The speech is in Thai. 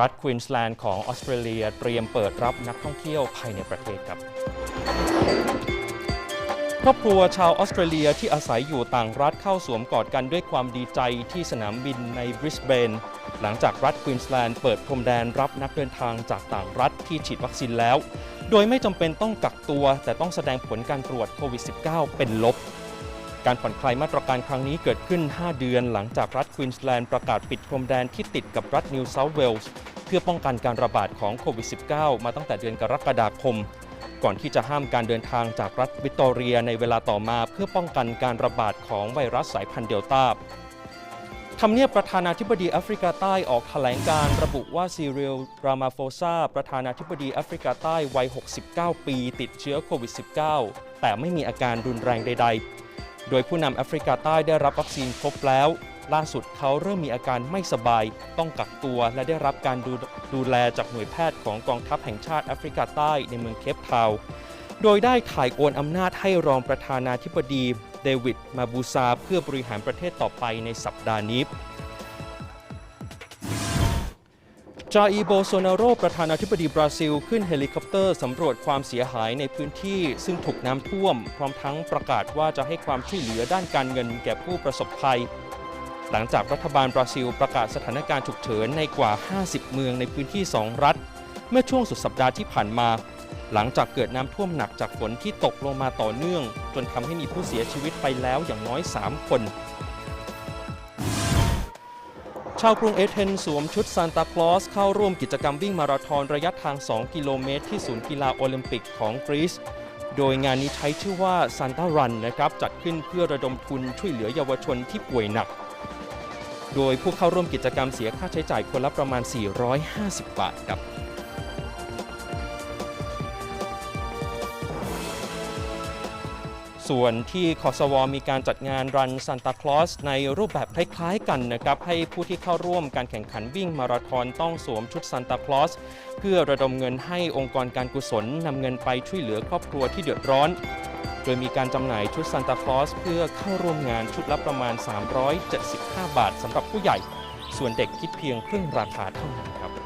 รัฐควีนสแลนด์ของออสเตรเลีย เตรียมเปิดรับนักท่องเที่ยวภายในประเทศครับครอบครัวชาวออสเตรเลียที่อาศัยอยู่ต่างรัฐเข้าสวมกอดกันด้วยความดีใจที่สนามบินในบริสเบน หลังจากรัฐควีนสแลนด์เปิดพรมแดนรับนักเดินทางจากต่างรัฐที่ฉีดวัคซีนแล้ว โดยไม่จำเป็นต้องกักตัวแต่ต้องแสดงผลการตรวจโควิด -19 เป็นลบ การผ่อนคลายมาตรการครั้งนี้เกิดขึ้น 5 เดือนหลังจากรัฐควีนสแลนด์ประกาศปิดพรมแดนที่ติดกับรัฐนิวเซาท์เวลส์เพื่อป้องกันการระบาดของโควิด -19 มาตั้งแต่เดือนกรกฎาคม ก่อนที่จะห้ามการเดินทางจากรัฐวิกตอเรียในเวลาต่อมาเพื่อป้องกันการระบาดของไวรัสสายพันธุ์เดลต้าทำเนียบประธานาธิบดีแอฟริกาใต้ออกแถลงการระบุว่าซีเรียลรามาโฟซาประธานาธิบดีแอฟริกาใต้วัย 69 ปี ติดเชื้อโควิด -19 แต่ไม่มีอาการรุนแรงใด ๆ โดยผู้นำแอฟริกาใต้ได้รับวัคซีนครบแล้ว ล่าสุดเขาเริ่มมีอาการไม่สบาย ต้องกักตัวและได้รับการดูดูแลจากหน่วยแพทย์ของกองทัพแห่งชาติแอฟริกาใต้ในเมืองเคปทาวโดยได้ถ่ายโอนอำนาจให้รองประธานาธิบดี เดวิด มาบูซา เพื่อบริหารประเทศต่อไปในสัปดาห์นี้ จาอีโบโซนาโรประธานาธิบดีบราซิล ขึ้นเฮลิคอปเตอร์สำรวจความเสียหายในพื้นที่ซึ่งถูกน้ำท่วม พร้อมทั้งประกาศว่าจะให้ความช่วยเหลือด้านการเงินแก่ผู้ประสบภัย หลังจากรัฐบาลบราซิลประกาศสถานการณ์ฉุกเฉินในกว่า 50 เมืองในพื้นที่ 2 รัฐ เมื่อช่วงสุดสัปดาห์ที่ผ่านมา หลังจากเกิดน้ำท่วมหนักจากฝนที่ตกลงมาต่อเนื่อง จนทำให้มีผู้เสียชีวิตไปแล้วอย่างน้อย 3 คน ชาวกรุงเอเธนส์สวมชุดซานตาคลอสเข้าร่วมกิจกรรมวิ่งมาราธอนระยะทาง 2 กิโลเมตร ที่ศูนย์กีฬาโอลิมปิกของกรีซโดยงานนี้ใช้ชื่อว่าซานตารันนะครับจัดขึ้นเพื่อระดมทุนช่วยเหลือเยาวชนที่ป่วยหนัก โดยผู้เข้าร่วมกิจกรรมเสียค่าใช้จ่ายคนละประมาณ 450 บาทครับ ส่วนที่คอสวมีการจัดงานรันซานตาคลอสในรูปแบบคล้ายๆกันนะครับให้ผู้ที่เข้าร่วมการแข่งขันวิ่งมาราธอนต้องสวมชุดซานตาคลอสเพื่อระดมเงินให้องค์กรการกุศลนำเงินไปช่วยเหลือครอบครัวที่เดือดร้อน โดยมีการจำหน่ายชุดซานตาคลอสเพื่อเข้าร่วมงานชุดละประมาณ 375 บาทสำหรับผู้ใหญ่ ส่วนเด็กคิดเพียงครึ่งราคาเท่านั้นครับ